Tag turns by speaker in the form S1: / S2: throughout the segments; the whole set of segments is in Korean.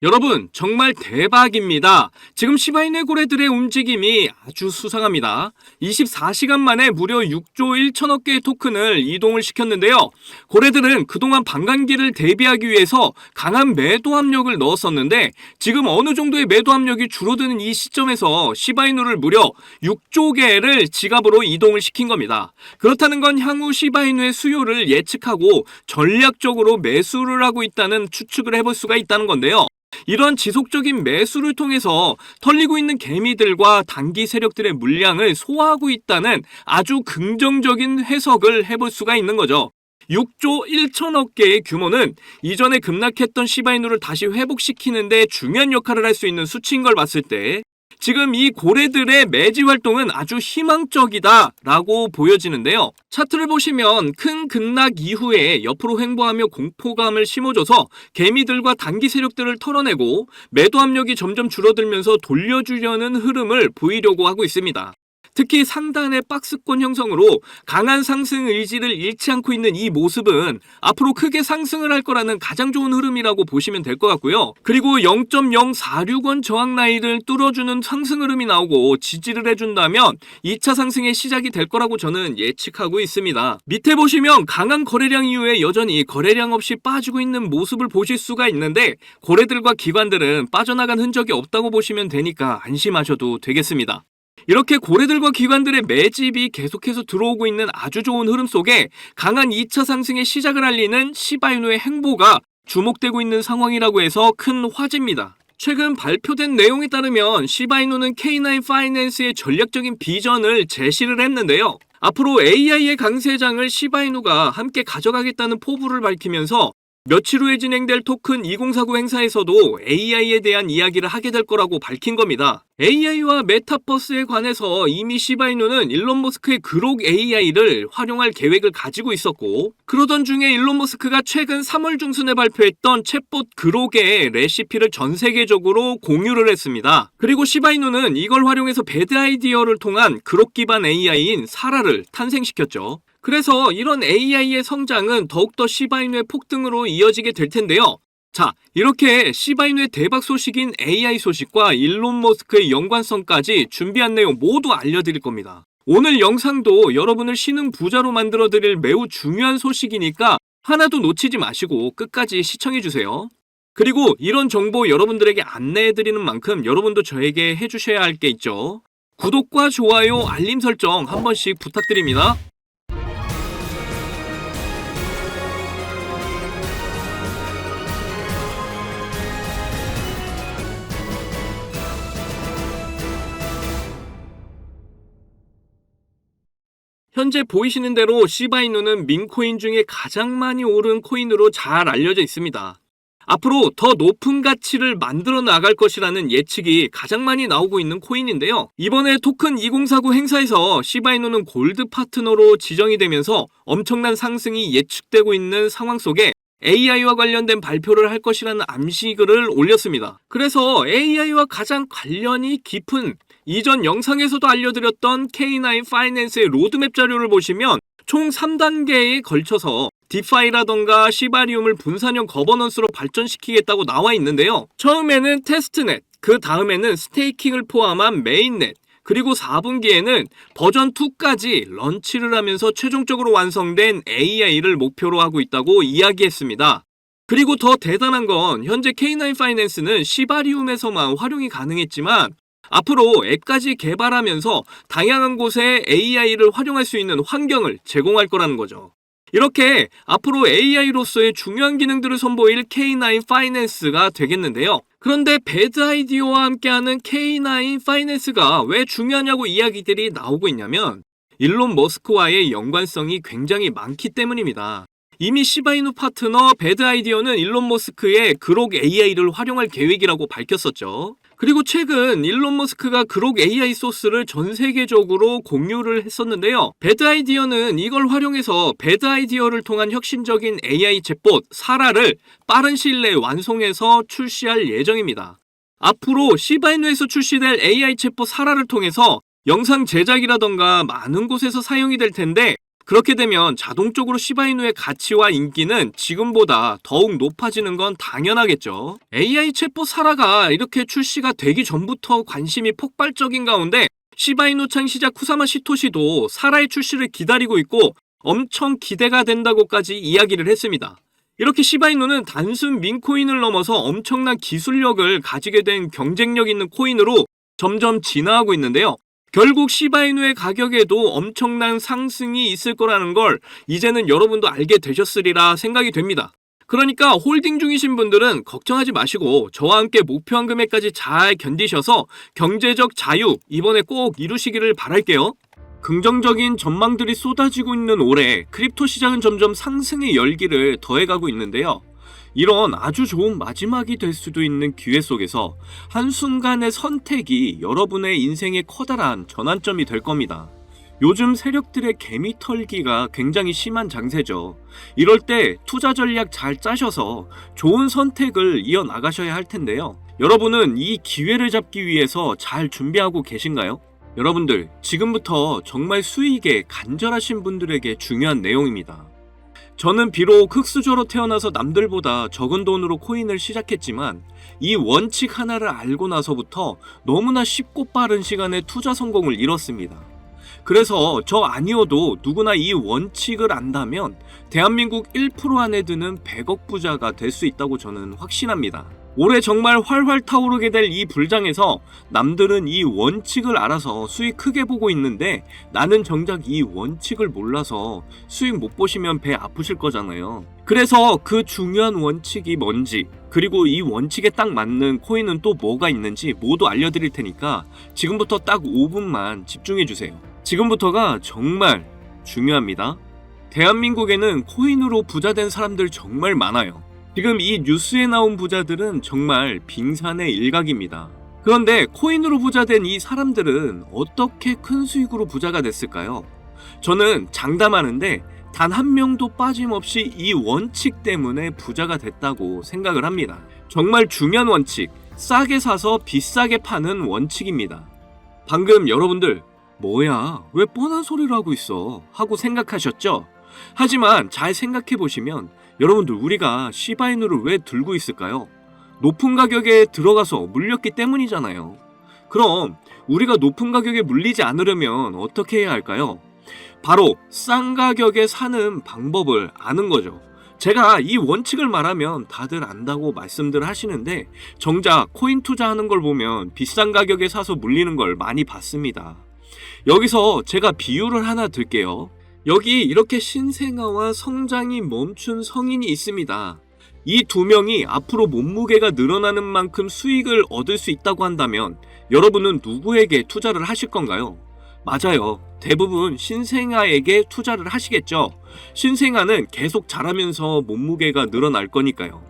S1: 여러분, 정말 대박입니다. 지금 시바이네 고래들의 움직임이 아주 수상합니다. 24시간 만에 무려 6조 1천억 개의 토큰을 이동을 시켰는데요. 고래들은 그동안 반감기를 대비하기 위해서 강한 매도 압력을 넣었었는데 지금 어느 정도의 매도 압력이 줄어드는 이 시점에서 시바이누를 무려 6조 개를 지갑으로 이동을 시킨 겁니다. 그렇다는 건 향후 시바이누의 수요를 예측하고 전략적으로 매수를 하고 있다는 추측을 해볼 수가 있다는 건데요. 이런 지속적인 매수를 통해서 털리고 있는 개미들과 단기 세력들의 물량을 소화하고 있다는 아주 긍정적인 해석을 해볼 수가 있는 거죠. 6조 1천억 개의 규모는 이전에 급락했던 시바이누를 다시 회복시키는데 중요한 역할을 할 수 있는 수치인 걸 봤을 때 지금 이 고래들의 매지 활동은 아주 희망적이다라고 보여지는데요. 차트를 보시면 큰 급락 이후에 옆으로 횡보하며 공포감을 심어줘서 개미들과 단기 세력들을 털어내고 매도 압력이 점점 줄어들면서 돌려주려는 흐름을 보이려고 하고 있습니다. 특히 상단의 박스권 형성으로 강한 상승 의지를 잃지 않고 있는 이 모습은 앞으로 크게 상승을 할 거라는 가장 좋은 흐름이라고 보시면 될 것 같고요. 그리고 0.046원 저항 라인을 뚫어주는 상승 흐름이 나오고 지지를 해준다면 2차 상승의 시작이 될 거라고 저는 예측하고 있습니다. 밑에 보시면 강한 거래량 이후에 여전히 거래량 없이 빠지고 있는 모습을 보실 수가 있는데 고래들과 기관들은 빠져나간 흔적이 없다고 보시면 되니까 안심하셔도 되겠습니다. 이렇게 고래들과 기관들의 매집이 계속해서 들어오고 있는 아주 좋은 흐름 속에 강한 2차 상승의 시작을 알리는 시바이누의 행보가 주목되고 있는 상황이라고 해서 큰 화제입니다. 최근 발표된 내용에 따르면 시바이누는 K9 파이낸스의 전략적인 비전을 제시를 했는데요. 앞으로 AI의 강세장을 시바이누가 함께 가져가겠다는 포부를 밝히면서 며칠 후에 진행될 토큰 2049 행사에서도 AI에 대한 이야기를 하게 될 거라고 밝힌 겁니다. AI와 메타버스에 관해서 이미 시바이누는 일론 머스크의 그록 AI를 활용할 계획을 가지고 있었고 그러던 중에 일론 머스크가 최근 3월 중순에 발표했던 챗봇 그록의 레시피를 전 세계적으로 공유를 했습니다. 그리고 시바이누는 이걸 활용해서 배드 아이디어를 통한 그록 기반 AI인 사라를 탄생시켰죠. 그래서 이런 AI의 성장은 더욱더 시바이누의 폭등으로 이어지게 될 텐데요. 자, 이렇게 시바이누의 대박 소식인 AI 소식과 일론 머스크의 연관성까지 준비한 내용 모두 알려드릴 겁니다. 오늘 영상도 여러분을 신흥 부자로 만들어 드릴 매우 중요한 소식이니까 하나도 놓치지 마시고 끝까지 시청해주세요. 그리고 이런 정보 여러분들에게 안내해드리는 만큼 여러분도 저에게 해주셔야 할 게 있죠. 구독과 좋아요, 알림 설정 한 번씩 부탁드립니다. 현재 보이시는 대로 시바이누는 민코인 중에 가장 많이 오른 코인으로 잘 알려져 있습니다. 앞으로 더 높은 가치를 만들어 나갈 것이라는 예측이 가장 많이 나오고 있는 코인인데요. 이번에 토큰 2049 행사에서 시바이누는 골드 파트너로 지정이 되면서 엄청난 상승이 예측되고 있는 상황 속에 AI와 관련된 발표를 할 것이라는 암시글을 올렸습니다. 그래서 AI와 가장 관련이 깊은 이전 영상에서도 알려드렸던 K9 파이낸스의 로드맵 자료를 보시면 총 3단계에 걸쳐서 디파이라던가 시바리움을 분산형 거버넌스로 발전시키겠다고 나와 있는데요. 처음에는 테스트넷, 그 다음에는 스테이킹을 포함한 메인넷, 그리고 4분기에는 버전 2까지 런치를 하면서 최종적으로 완성된 AI를 목표로 하고 있다고 이야기했습니다. 그리고 더 대단한 건 현재 K9 파이낸스는 시바리움에서만 활용이 가능했지만 앞으로 앱까지 개발하면서 다양한 곳에 AI를 활용할 수 있는 환경을 제공할 거라는 거죠. 이렇게 앞으로 AI로서의 중요한 기능들을 선보일 K9 파이낸스가 되겠는데요. 그런데 배드 아이디어와 함께하는 K9 파이낸스가 왜 중요하냐고 이야기들이 나오고 있냐면 일론 머스크와의 연관성이 굉장히 많기 때문입니다. 이미 시바이누 파트너 배드 아이디어는 일론 머스크의 그록 AI를 활용할 계획이라고 밝혔었죠. 그리고 최근 일론 머스크가 그록 AI 소스를 전 세계적으로 공유를 했었는데요. 배드 아이디어는 이걸 활용해서 배드 아이디어를 통한 혁신적인 AI 챗봇 사라를 빠른 시일 내에 완성해서 출시할 예정입니다. 앞으로 시바이누에서 출시될 AI 챗봇 사라를 통해서 영상 제작이라던가 많은 곳에서 사용이 될 텐데 그렇게 되면 자동적으로 시바이누의 가치와 인기는 지금보다 더욱 높아지는 건 당연하겠죠. AI 챗봇 사라가 이렇게 출시가 되기 전부터 관심이 폭발적인 가운데 시바이누 창시자 쿠사마 시토시도 사라의 출시를 기다리고 있고 엄청 기대가 된다고까지 이야기를 했습니다. 이렇게 시바이누는 단순 민코인을 넘어서 엄청난 기술력을 가지게 된 경쟁력 있는 코인으로 점점 진화하고 있는데요. 결국 시바이누의 가격에도 엄청난 상승이 있을 거라는 걸 이제는 여러분도 알게 되셨으리라 생각이 됩니다. 그러니까 홀딩 중이신 분들은 걱정하지 마시고 저와 함께 목표한 금액까지 잘 견디셔서 경제적 자유 이번에 꼭 이루시기를 바랄게요. 긍정적인 전망들이 쏟아지고 있는 올해 크립토 시장은 점점 상승의 열기를 더해가고 있는데요. 이런 아주 좋은 마지막이 될 수도 있는 기회 속에서 한순간의 선택이 여러분의 인생의 커다란 전환점이 될 겁니다. 요즘 세력들의 개미 털기가 굉장히 심한 장세죠. 이럴 때 투자 전략 잘 짜셔서 좋은 선택을 이어 나가셔야 할 텐데요. 여러분은 이 기회를 잡기 위해서 잘 준비하고 계신가요? 여러분들, 지금부터 정말 수익에 간절하신 분들에게 중요한 내용입니다. 저는 비록 흑수저로 태어나서 남들보다 적은 돈으로 코인을 시작했지만 이 원칙 하나를 알고 나서부터 너무나 쉽고 빠른 시간에 투자 성공을 이뤘습니다. 그래서 저 아니어도 누구나 이 원칙을 안다면 대한민국 1% 안에 드는 100억 부자가 될 수 있다고 저는 확신합니다. 올해 정말 활활 타오르게 될 이 불장에서 남들은 이 원칙을 알아서 수익 크게 보고 있는데 나는 정작 이 원칙을 몰라서 수익 못 보시면 배 아프실 거잖아요. 그래서 그 중요한 원칙이 뭔지 그리고 이 원칙에 딱 맞는 코인은 또 뭐가 있는지 모두 알려드릴 테니까 지금부터 딱 5분만 집중해 주세요. 지금부터가 정말 중요합니다. 대한민국에는 코인으로 부자된 사람들 정말 많아요. 지금 이 뉴스에 나온 부자들은 정말 빙산의 일각입니다. 그런데 코인으로 부자 된 이 사람들은 어떻게 큰 수익으로 부자가 됐을까요? 저는 장담하는데 단 한 명도 빠짐없이 이 원칙 때문에 부자가 됐다고 생각을 합니다. 정말 중요한 원칙, 싸게 사서 비싸게 파는 원칙입니다. 방금 여러분들, 뭐야, 왜 뻔한 소리를 하고 있어? 하고 생각하셨죠? 하지만 잘 생각해 보시면 여러분들 우리가 시바이누를 왜 들고 있을까요? 높은 가격에 들어가서 물렸기 때문이잖아요. 그럼 우리가 높은 가격에 물리지 않으려면 어떻게 해야 할까요? 바로 싼 가격에 사는 방법을 아는 거죠. 제가 이 원칙을 말하면 다들 안다고 말씀들 하시는데 정작 코인 투자하는 걸 보면 비싼 가격에 사서 물리는 걸 많이 봤습니다. 여기서 제가 비유를 하나 들게요. 여기 이렇게 신생아와 성장이 멈춘 성인이 있습니다. 이 두 명이 앞으로 몸무게가 늘어나는 만큼 수익을 얻을 수 있다고 한다면 여러분은 누구에게 투자를 하실 건가요? 맞아요. 대부분 신생아에게 투자를 하시겠죠. 신생아는 계속 자라면서 몸무게가 늘어날 거니까요.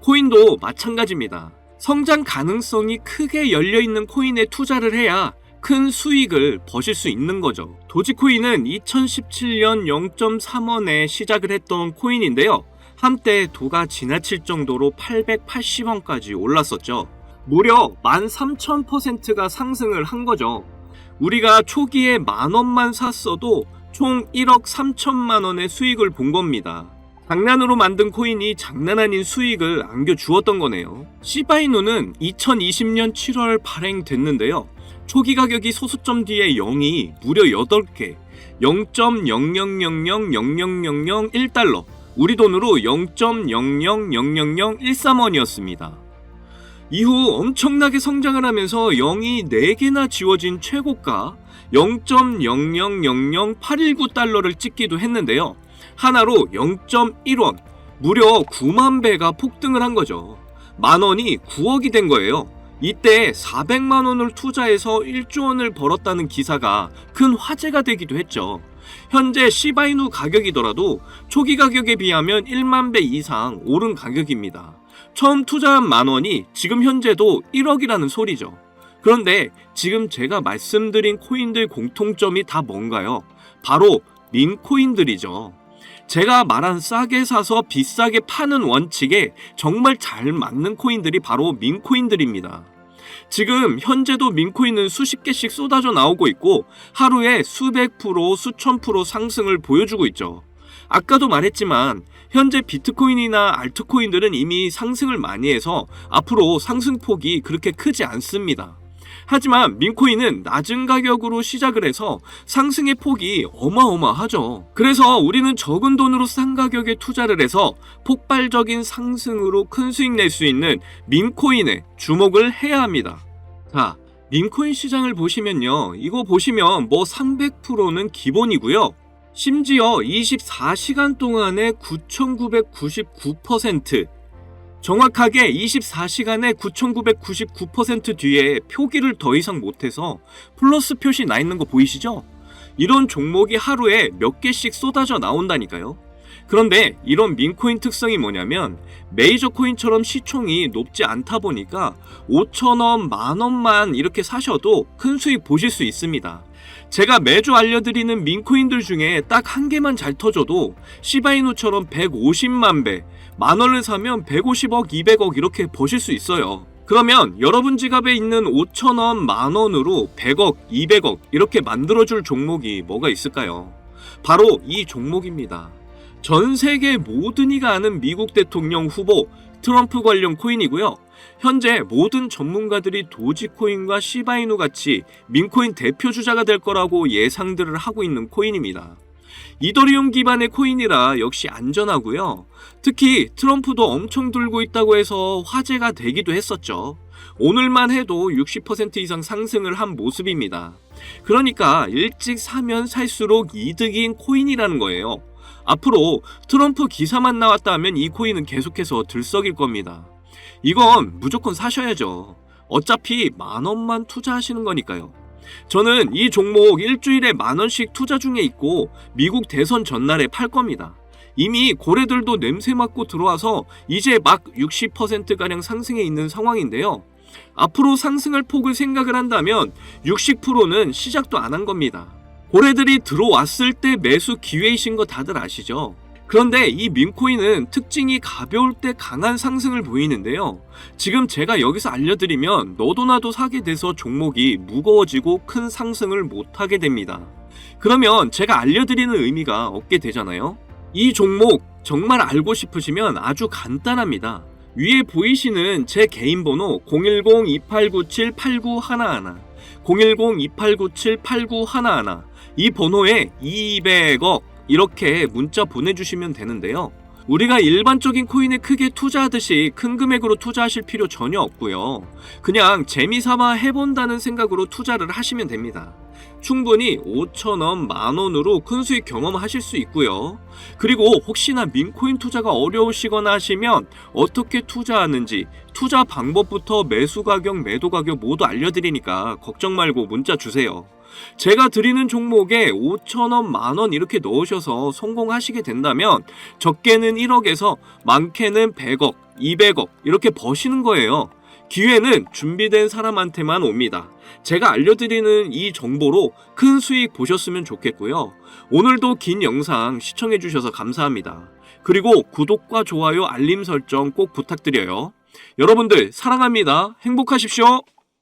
S1: 코인도 마찬가지입니다. 성장 가능성이 크게 열려 있는 코인에 투자를 해야 큰 수익을 버실 수 있는 거죠. 도지코인은 2017년 0.3원에 시작을 했던 코인인데요. 한때 도가 지나칠 정도로 880원까지 올랐었죠. 무려 13,000%가 상승을 한 거죠. 우리가 초기에 만 원만 샀어도 총 1억 3천만 원의 수익을 본 겁니다. 장난으로 만든 코인이 장난 아닌 수익을 안겨주었던 거네요. 시바이누는 2020년 7월 발행됐는데요. 초기 가격이 소수점 뒤에 0이 무려 8개, 0.000000001달러, 우리 돈으로 0.0000013원이었습니다. 이후 엄청나게 성장을 하면서 0이 4개나 지워진 최고가 0.0000819달러를 찍기도 했는데요. 하나로 0.1원, 무려 9만 배가 폭등을 한 거죠. 만 원이 9억이 된 거예요. 이때 400만 원을 투자해서 1조 원을 벌었다는 기사가 큰 화제가 되기도 했죠. 현재 시바이누 가격이더라도 초기 가격에 비하면 1만 배 이상 오른 가격입니다. 처음 투자한 만 원이 지금 현재도 1억이라는 소리죠. 그런데 지금 제가 말씀드린 코인들 공통점이 다 뭔가요? 바로 민코인들이죠. 제가 말한 싸게 사서 비싸게 파는 원칙에 정말 잘 맞는 코인들이 바로 민코인들입니다. 지금 현재도 민코인은 수십 개씩 쏟아져 나오고 있고 하루에 수백 프로, 수천 프로 상승을 보여주고 있죠. 아까도 말했지만 현재 비트코인이나 알트코인들은 이미 상승을 많이 해서 앞으로 상승폭이 그렇게 크지 않습니다. 하지만 민코인은 낮은 가격으로 시작을 해서 상승의 폭이 어마어마하죠. 그래서 우리는 적은 돈으로 싼 가격에 투자를 해서 폭발적인 상승으로 큰 수익 낼 수 있는 민코인에 주목을 해야 합니다. 자, 민코인 시장을 보시면요. 이거 보시면 뭐 300%는 기본이고요. 심지어 24시간 동안에 9,999% 정확하게 24시간에 9,999% 뒤에 표기를 더 이상 못해서 플러스 표시 나 있는 거 보이시죠? 이런 종목이 하루에 몇 개씩 쏟아져 나온다니까요. 그런데 이런 민코인 특성이 뭐냐면 메이저 코인처럼 시총이 높지 않다 보니까 5천원, 만원만 이렇게 사셔도 큰 수익 보실 수 있습니다. 제가 매주 알려드리는 민코인들 중에 딱 한 개만 잘 터져도 시바이누처럼 150만 배, 만 원을 사면 150억, 200억 이렇게 버실 수 있어요. 그러면 여러분 지갑에 있는 5천 원, 만 원으로 100억, 200억 이렇게 만들어줄 종목이 뭐가 있을까요? 바로 이 종목입니다. 전 세계 모든 이가 아는 미국 대통령 후보 트럼프 관련 코인이고요. 현재 모든 전문가들이 도지코인과 시바이누 같이 민코인 대표 주자가 될 거라고 예상들을 하고 있는 코인입니다. 이더리움 기반의 코인이라 역시 안전하고요. 특히 트럼프도 엄청 들고 있다고 해서 화제가 되기도 했었죠. 오늘만 해도 60% 이상 상승을 한 모습입니다. 그러니까 일찍 사면 살수록 이득인 코인이라는 거예요. 앞으로 트럼프 기사만 나왔다 하면 이 코인은 계속해서 들썩일 겁니다. 이건 무조건 사셔야죠. 어차피 만 원만 투자하시는 거니까요. 저는 이 종목 일주일에 만 원씩 투자 중에 있고 미국 대선 전날에 팔 겁니다. 이미 고래들도 냄새 맡고 들어와서 이제 막 60%가량 상승해 있는 상황인데요. 앞으로 상승할 폭을 생각을 한다면 60%는 시작도 안 한 겁니다. 고래들이 들어왔을 때 매수 기회이신 거 다들 아시죠? 그런데 이 민코인은 특징이 가벼울 때 강한 상승을 보이는데요. 지금 제가 여기서 알려드리면 너도 나도 사게 돼서 종목이 무거워지고 큰 상승을 못하게 됩니다. 그러면 제가 알려드리는 의미가 없게 되잖아요. 이 종목 정말 알고 싶으시면 아주 간단합니다. 위에 보이시는 제 개인 번호 010-2897-8911 010-2897-8911 이 번호에 200억 이렇게 문자 보내주시면 되는데요. 우리가 일반적인 코인에 크게 투자하듯이 큰 금액으로 투자하실 필요 전혀 없고요. 그냥 재미삼아 해본다는 생각으로 투자를 하시면 됩니다. 충분히 5천원, 만원으로 큰 수익 경험하실 수 있고요. 그리고 혹시나 민코인 투자가 어려우시거나 하시면 어떻게 투자하는지 투자 방법부터 매수 가격, 매도 가격 모두 알려드리니까 걱정 말고 문자 주세요. 제가 드리는 종목에 5천원, 만원 이렇게 넣으셔서 성공하시게 된다면 적게는 1억에서 많게는 100억, 200억 이렇게 버시는 거예요. 기회는 준비된 사람한테만 옵니다. 제가 알려드리는 이 정보로 큰 수익 보셨으면 좋겠고요. 오늘도 긴 영상 시청해주셔서 감사합니다. 그리고 구독과 좋아요, 알림 설정 꼭 부탁드려요. 여러분들 사랑합니다. 행복하십시오.